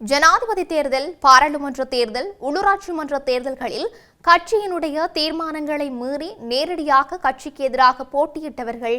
ஜனாதிபதி தேர்தல் பாராளுமன்ற தேர்தல் உள்ளூராட்சி மன்ற தேர்தல்களில் கட்சியினுடைய தீர்மானங்களை மீறி நேரடியாக கட்சிக்கு எதிராக போட்டியிட்டவர்கள்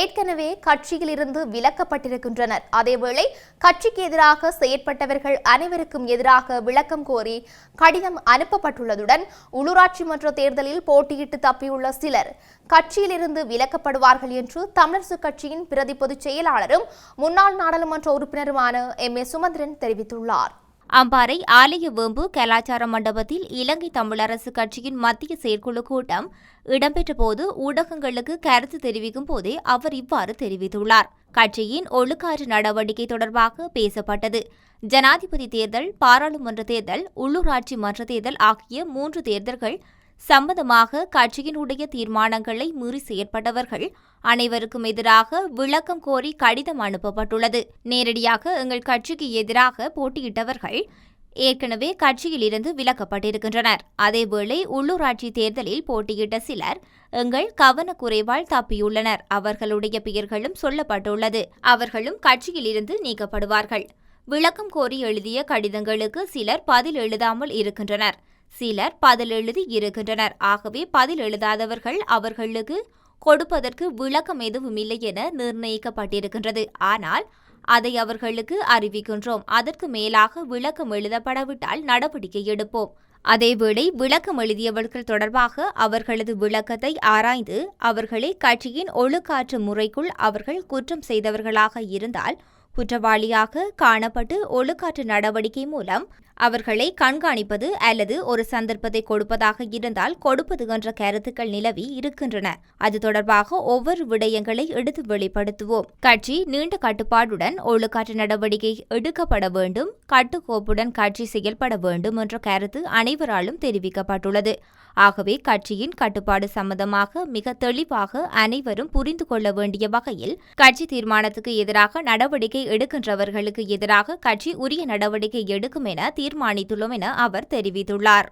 ஏற்கனவே கட்சியிலிருந்து விலக்கப்பட்டிருக்கின்றனர். அதேவேளை கட்சிக்கு எதிராக செயற்பட்டவர்கள் அனைவருக்கும் எதிராக விளக்கம் கோரி கடிதம் அனுப்பப்பட்டுள்ளதுடன் உள்ளூராட்சி மன்ற தேர்தலில் போட்டியிட்டு தப்பியுள்ள சிலர் கட்சியிலிருந்து விலக்கப்படுவார்கள் என்று தமிழரசு கட்சியின் பிரதி பொதுச் செயலாளரும் முன்னாள் நாடாளுமன்ற உறுப்பினருமான எம் ஏ சுமந்திரன் தெரிவித்துள்ளார். அம்பாறை ஆலய வேம்பு கலாச்சார மண்டபத்தில் இலங்கை தமிழரசு கட்சியின் மத்திய செயற்குழு கூட்டம் இடம்பெற்றபோது ஊடகங்களுக்கு கருத்து தெரிவிக்கும் போதே அவர் இவ்வாறு தெரிவித்துள்ளார். கட்சியின் ஒழுக்காற்று நடவடிக்கை தொடர்பாக பேசப்பட்டது. ஜனாதிபதி தேர்தல் பாராளுமன்ற தேர்தல் உள்ளூராட்சி மன்ற தேர்தல் ஆகிய மூன்று தேர்தல்கள் சம்பந்தமாக கட்சியினுடைய தீர்மானங்களை மீறி செயற்பட்டவர்கள் அனைவருக்கும் எதிராக விளக்கம் கோரி கடிதம் அனுப்பப்பட்டுள்ளது. நேரடியாக எங்கள் கட்சிக்கு எதிராக போட்டியிட்டவர்கள் ஏற்கனவே கட்சியிலிருந்து விலக்கப்பட்டிருக்கின்றனர். அதேவேளை உள்ளூராட்சி தேர்தலில் போட்டியிட்ட சிலர் எங்கள் கவனக்குறைவால் தப்பியுள்ளனர். அவர்களுடைய பெயர்களும் சொல்லப்பட்டுள்ளது. அவர்களும் கட்சியிலிருந்து நீக்கப்படுவார்கள். விளக்கம் கோரி எழுதிய கடிதங்களுக்கு சிலர் பதில் எழுதாமல் இருக்கின்றனர். சிலர் பதில் எழுதி இருக்கின்றனர். ஆகவே பதில் எழுதாதவர்கள் அவர்களுக்கு கொடுப்பதற்கு விளக்கம் எதுவும் இல்லை என நிர்ணயிக்கப்பட்டிருக்கின்றது. ஆனால் அதை அவர்களுக்கு அறிவிக்கின்றோம். அதற்கு மேலாக விளக்கம் எழுதப்படவிட்டால் நடவடிக்கை எடுப்போம். அதேவேளை விளக்கம் எழுதியவர்கள் தொடர்பாக அவர்களது விளக்கத்தை ஆராய்ந்து அவர்களை கட்சியின் ஒழுக்காற்று முறைக்குள் அவர்கள் குற்றம் செய்தவர்களாக இருந்தால் குற்றவாளியாக காணப்பட்டு ஒழுக்காற்று நடவடிக்கை மூலம் அவர்களை கண்காணிப்பது அல்லது ஒரு சந்தர்ப்பத்தை கொடுப்பதாக இருந்தால் கொடுப்பது என்ற கருத்துக்கள் நிலவி இருக்கின்றன. அது தொடர்பாக ஒவ்வொரு விடயங்களை எடுத்து வெளிப்படுத்துவோம். கட்சி நீண்ட கட்டுப்பாடுடன் ஒழுக்காற்று நடவடிக்கை எடுக்கப்பட வேண்டும் கட்டுக்கோப்புடன் கட்சி செயல்பட வேண்டும் என்ற கருத்து அனைவராலும் தெரிவிக்கப்பட்டுள்ளது. ஆகவே கட்சியின் கட்டுப்பாடு சம்பந்தமாக மிக தெளிவாக அனைவரும் புரிந்து கொள்ள வேண்டிய வகையில் கட்சி தீர்மானத்துக்கு எதிராக நடவடிக்கை எடுக்கின்றவர்களுக்கு எதிராக கட்சி உரிய நடவடிக்கை எடுக்கும் என தீர்மானித்துள்ளோம் என அவர் தெரிவித்துள்ளார்.